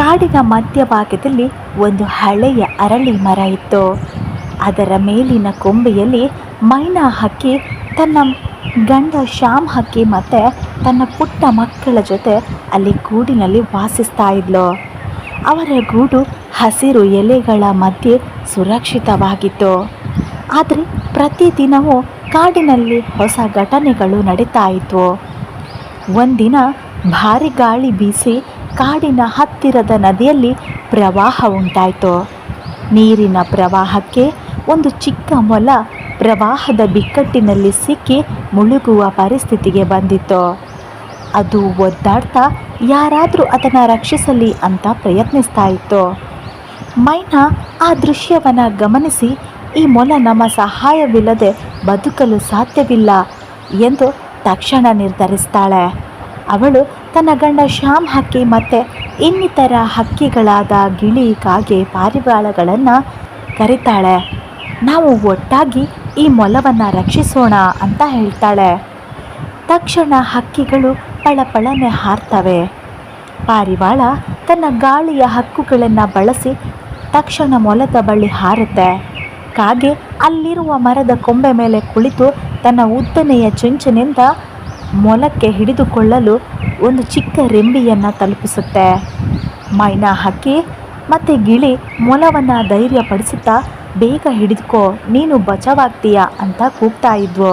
ಕಾಡಿನ ಮಧ್ಯಭಾಗದಲ್ಲಿ ಒಂದು ಹಳೆಯ ಅರಳಿ ಮರ ಇತ್ತು. ಅದರ ಮೇಲಿನ ಕೊಂಬೆಯಲ್ಲಿ ಮೈನಾ ಹಕ್ಕಿ ತನ್ನ ಗಂಡ ಶ್ಯಾಮ್ ಹಕ್ಕಿ ಮತ್ತು ತನ್ನ ಪುಟ್ಟ ಮಕ್ಕಳ ಜೊತೆ ಅಲ್ಲಿ ಗೂಡಿನಲ್ಲಿ ವಾಸಿಸ್ತಾ ಇದ್ಲು. ಅವರ ಗೂಡು ಹಸಿರು ಎಲೆಗಳ ಮಧ್ಯೆ ಸುರಕ್ಷಿತವಾಗಿತ್ತು. ಆದರೆ ಪ್ರತಿದಿನವೂ ಕಾಡಿನಲ್ಲಿ ಹೊಸ ಘಟನೆಗಳು ನಡೀತಾ ಇದ್ವು. ಒಂದಿನ ಭಾರಿ ಗಾಳಿ ಬೀಸಿ ಕಾಡಿನ ಹತ್ತಿರದ ನದಿಯಲ್ಲಿ ಪ್ರವಾಹ ಉಂಟಾಯಿತು ನೀರಿನ ಪ್ರವಾಹಕ್ಕೆ ಒಂದು ಚಿಕ್ಕ ಮೊಲ ಪ್ರವಾಹದ ಬಿಕ್ಕಟ್ಟಿನಲ್ಲಿ ಸಿಕ್ಕಿ ಮುಳುಗುವ ಪರಿಸ್ಥಿತಿಗೆ ಬಂದಿತ್ತು. ಅದು ಒದ್ದಾಡ್ತಾ ಯಾರಾದರೂ ಅದನ್ನು ರಕ್ಷಿಸಲಿ ಅಂತ ಪ್ರಯತ್ನಿಸ್ತಾ ಇತ್ತು. ಮೈನಾ ಆ ದೃಶ್ಯವನ್ನು ಗಮನಿಸಿ, ಈ ಮೊಲ ನಮ್ಮ ಸಹಾಯವಿಲ್ಲದೆ ಬದುಕಲು ಸಾಧ್ಯವಿಲ್ಲ ಎಂದು ತಕ್ಷಣ ನಿರ್ಧರಿಸ್ತಾಳೆ. ಅವಳು ತನ್ನ ಗಂಡ ಶ್ಯಾಮ್ ಹಕ್ಕಿ ಮತ್ತು ಇನ್ನಿತರ ಹಕ್ಕಿಗಳಾದ ಗಿಳಿ ಕಾಗೆ ಪಾರಿವಾಳಗಳನ್ನು ಕರೀತಾಳೆ. ನಾವು ಒಟ್ಟಾಗಿ ಈ ಮೊಲವನ್ನು ರಕ್ಷಿಸೋಣ ಅಂತ ಹೇಳ್ತಾಳೆ. ತಕ್ಷಣ ಹಕ್ಕಿಗಳು ಪಳಪಳನೆ ಹಾರ್ತವೆ. ಪಾರಿವಾಳ ತನ್ನ ಗಾಳಿಯ ಹಕ್ಕುಗಳನ್ನು ಬಳಸಿ ತಕ್ಷಣ ಮೊಲದ ಬಳಿ ಹಾರುತ್ತೆ. ಕಾಗೆ ಅಲ್ಲಿರುವ ಮರದ ಕೊಂಬೆ ಮೇಲೆ ಕುಳಿತು ತನ್ನ ಉದ್ದನೆಯ ಚುಂಚನಿಂದ ಮೊಲಕ್ಕೆ ಹಿಡಿದುಕೊಳ್ಳಲು ಒಂದು ಚಿಕ್ಕ ರೆಂಬೆಯನ್ನು ತಲುಪಿಸುತ್ತೆ. ಮೈನಾ ಹಕ್ಕಿ ಮತ್ತು ಗಿಳಿ ಮೊಲವನ್ನು ಧೈರ್ಯಪಡಿಸುತ್ತಾ, ಬೇಗ ಹಿಡಿದುಕೋ, ನೀನು ಬಚಾವಾಗ್ತೀಯ ಅಂತ ಕೂಗ್ತಾ ಇದ್ವು.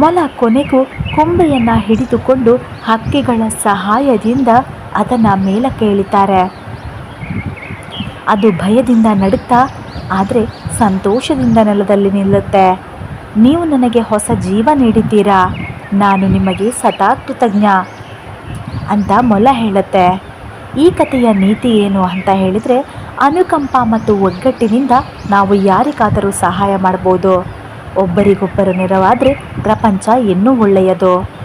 ಮೊಲ ಕೊನೆಗೂ ಕೊಂಬೆಯನ್ನು ಹಿಡಿದುಕೊಂಡು ಹಕ್ಕಿಗಳ ಸಹಾಯದಿಂದ ಅದನ್ನು ಮೇಲಕ್ಕೆ ಇಳಿತಾರೆ ಅದು ಭಯದಿಂದ ನಡುತ್ತಾ, ಆದರೆ ಸಂತೋಷದಿಂದ ನೆಲದಲ್ಲಿ ನಿಲ್ಲುತ್ತೆ. ನೀವು ನನಗೆ ಹೊಸ ಜೀವ ನೀಡಿದ್ದೀರಾ? ನಾನು ನಿಮಗೆ ಸದಾ ಕೃತಜ್ಞ ಅಂತ ಮೊಲ ಹೇಳುತ್ತೆ. ಈ ಕಥೆಯ ನೀತಿ ಏನು ಅಂತ ಹೇಳಿದರೆ, ಅನುಕಂಪ ಮತ್ತು ಒಗ್ಗಟ್ಟಿನಿಂದ ನಾವು ಯಾರಿಗಾದರೂ ಸಹಾಯ ಮಾಡ್ಬೋದು ಒಬ್ಬರಿಗೊಬ್ಬರು ನೆರವಾದರೆ ಪ್ರಪಂಚ ಇನ್ನೂ ಒಳ್ಳೆಯದು.